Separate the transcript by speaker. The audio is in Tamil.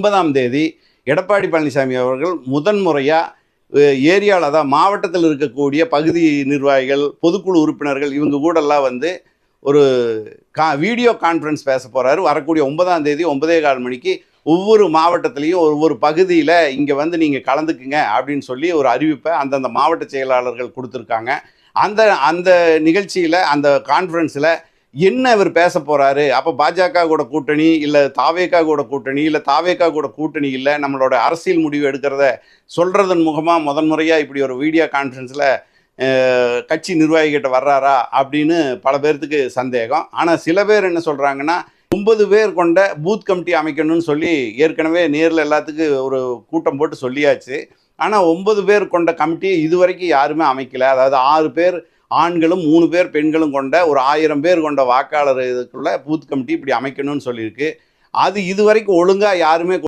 Speaker 1: ஒன்பதாம் தேதி எடப்பாடி பழனிசாமி அவர்கள் முதன்முறையாக ஏரியாவில் அதான் மாவட்டத்தில் இருக்கக்கூடிய பகுதி நிர்வாகிகள் பொதுக்குழு உறுப்பினர்கள் இவங்க கூடலாம் வந்து ஒரு கா வீடியோ கான்ஃபரன்ஸ் பேச போகிறாரு வரக்கூடிய ஒன்பதாம் தேதி ஒன்பதே கால் மணிக்கு ஒவ்வொரு மாவட்டத்திலையும் ஒவ்வொரு பகுதியில் இங்கே வந்து நீங்கள் கலந்துக்குங்க அப்படின்னு சொல்லி ஒரு அறிவிப்பை அந்தந்த மாவட்ட செயலாளர்கள் கொடுத்துருக்காங்க. அந்த அந்த நிகழ்ச்சியில் அந்த கான்ஃபரன்ஸில் என்ன இவர் பேச போகிறாரு அப்போ பாஜக கூட கூட்டணி இல்லை தாவேக்கா கூட கூட்டணி இல்லை தாவேக்கா கூட கூட்டணி இல்லை நம்மளோட அரசியல் முடிவு எடுக்கிறத சொல்கிறதன் முகமாக முதன்முறையாக இப்படி ஒரு வீடியோ கான்ஃபரன்ஸில் கட்சி நிர்வாகிகிட்ட வர்றாரா? அப்படின்னு பல பேர்த்துக்கு சந்தேகம். ஆனால் சில பேர் என்ன சொல்கிறாங்கன்னா ஒன்பது பேர் கொண்ட பூத் கமிட்டி அமைக்கணும்னு சொல்லி ஏற்கனவே நேரில் எல்லாத்துக்கும் ஒரு கூட்டம் போட்டு சொல்லியாச்சு. ஆனால் ஒன்பது பேர் கொண்ட கமிட்டியை இதுவரைக்கும் யாருமே அமைக்கல. அதாவது ஆறு பேர் ஆண்களும் மூணு பேர் பெண்களும் கொண்ட ஒரு ஆயிரம் பேர் கொண்ட வாக்காளர் இதுக்குள்ள பூத் கமிட்டி இப்படி அமைக்கணும்னு சொல்லியிருக்கு. அது இதுவரைக்கும் ஒழுங்காக யாருமே